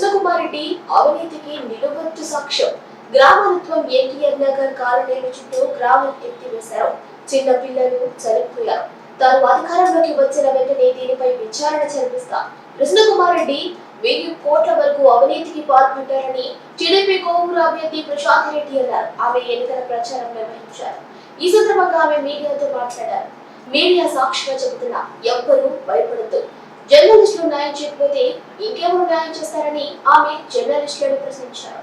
కృష్ణకుమారెడ్డి అవినీతికి నిలువెత్తు సాక్ష్యం. గ్రామత్వం ఎన్టీఆర్ నగర్ కాలనీల చుట్టూ గ్రామం ఎత్తివేశారు. చిన్న పిల్లలు చనిపోయారు. తాను అధికారంలోకి వచ్చిన వెంటనే దీనిపై విచారణ జరిపిస్తా. కృష్ణకుమారెడ్డి వెయ్యి కోట్ల వరకు అవినీతికి పాల్పడ్డారని టీడీపీ కోవూరు అభ్యర్థి ప్రశాంత్ రెడ్డి అన్నారు. ఆమె ఎన్నికల ప్రచారం నిర్వహించారు. ఈ సందర్భంగా ఆమె మీడియాతో మాట్లాడారు. మీడియా సాక్షిగా చెబుతున్నా ఎవ్వరూ భయపడద్దు. జర్నలిస్టులు న్యాయం చేయకపోతే ఇంకెవరు న్యాయం చేస్తారని ఆమె జర్నలిస్టులను ప్రశ్నించారు.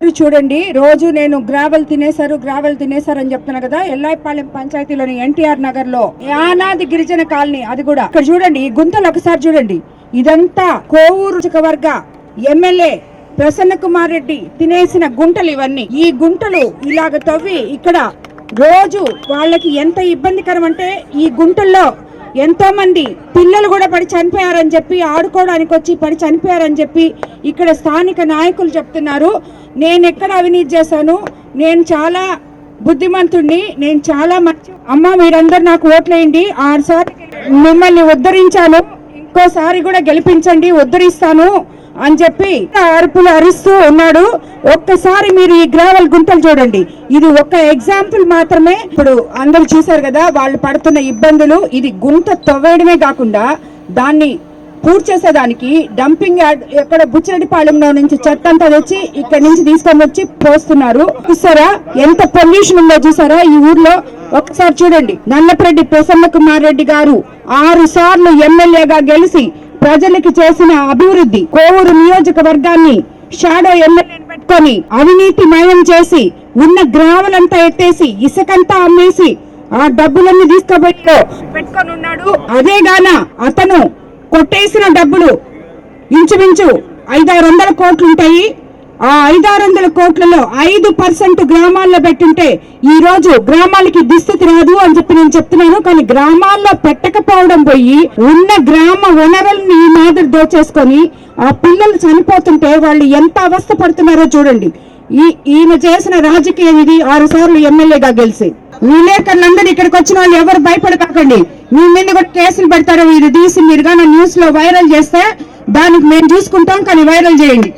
చూడండి రోజు నేను గ్రావెల్ తినేశారు గ్రావెల్ తినేశారు అని చెప్తున్నా కదా ఎల్లాయిపాలెం పంచాయతీలోని ఎన్టీఆర్ నగర్లో యానాది గిరిజన కాలనీ అది కూడా. ఇక్కడ చూడండి ఈ గుంతలు ఒకసారి చూడండి. ఇదంతా కోవూరు వర్గ ఎమ్మెల్యే ప్రసన్న కుమార్ రెడ్డి తినేసిన గుంటలు ఇవన్నీ. ఈ గుంటలు ఇలాగ తవ్వి ఇక్కడ రోజు వాళ్ళకి ఎంత ఇబ్బందికరం అంటే ఈ గుంటల్లో ఎంతో మంది పిల్లలు కూడా పడి చనిపోయారని చెప్పి ఆడుకోవడానికి వచ్చి పడి చనిపోయారని చెప్పి ఇక్కడ స్థానిక నాయకులు చెప్తున్నారు. నేను ఎక్కడ అవినీతి చేశాను? నేను చాలా బుద్ధిమంతుణ్ణి నేను చాలా మంచి అమ్మ మీరందరూ నాకు ఓట్లేయండి. ఆరుసారి మిమ్మల్ని ఉద్ధరించాను. ఇంకోసారి కూడా గెలిపించండి ఉద్ధరిస్తాను. అని చెప్పి అరుపులు అరుస్తూ ఉన్నాడు. ఒక్కసారి మీరు ఈ గ్రావెల్ గుంతలు చూడండి. ఇది ఒక ఎగ్జాంపుల్ మాత్రమే. ఇప్పుడు అందరూ చూశారు కదా వాళ్ళు పడుతున్న ఇబ్బందులు. ఇది గుంత తవ్వేయడమే కాకుండా దాన్ని పూర్తి చేసేదానికి డంపింగ్ యార్డ్ ఎక్కడ బుచ్చిరెడ్డిపాళెంలో నుంచి చెత్త అంతా తెచ్చి ఇక్కడ నుంచి తీసుకొని వచ్చి పోస్తున్నారు. చూసారా? ఎంత పొల్యూషన్ ఉందో చూసారా? ఈ ఊర్లో ఒకసారి చూడండి. నల్లపరెడ్డి ప్రసన్న కుమార్ రెడ్డి గారు ఆరు సార్లు ఎమ్మెల్యేగా గెలిచి ప్రజలకి చేసిన అభివృద్ధి కోవూరు నియోజకవర్గాన్ని షాడో ఎమ్మెల్యేని పెట్టుకొని అవినీతి మయం చేసి ఉన్న గ్రామాలంతా ఎత్తేసి ఇసుకంతా అమ్మేసి ఆ డబ్బులన్నీ తీసుకుపోయి పెట్టుకొని ఉన్నాడు అదే గాన అతను కొట్టేసిన డబ్బులు ఇంచుమించు ఐదారు వందల కోట్లు ఉంటాయి. ఆ ఐదారు వందల కోట్లలో ఐదు పర్సెంట్ గ్రామాల్లో పెట్టుంటే ఈ రోజు గ్రామాలకి దుస్థితి రాదు అని చెప్పి నేను చెప్తున్నాను. కానీ గ్రామాల్లో పెట్టకపోవడం పోయి ఉన్న గ్రామ వనరుల్ని ఈ మాదిరి దోచేసుకొని ఆ పిల్లలు చనిపోతుంటే వాళ్ళు ఎంత అవస్థ పడుతున్నారో చూడండి. ఈ ఈయన చేసిన రాజకీయం ఇది. ఆరు సార్లు ఎమ్మెల్యేగా గెలిచి. విలేకరులందరూ ఇక్కడికి వచ్చిన వాళ్ళు ఎవరు భయపడకండి మీ మీద కూడా కేసులు పెడతారు ఇది తీసి మీరు కానీ న్యూస్లో వైరల్ చేస్తే దానికి మేము చూసుకుంటాం కానీ వైరల్ చేయండి.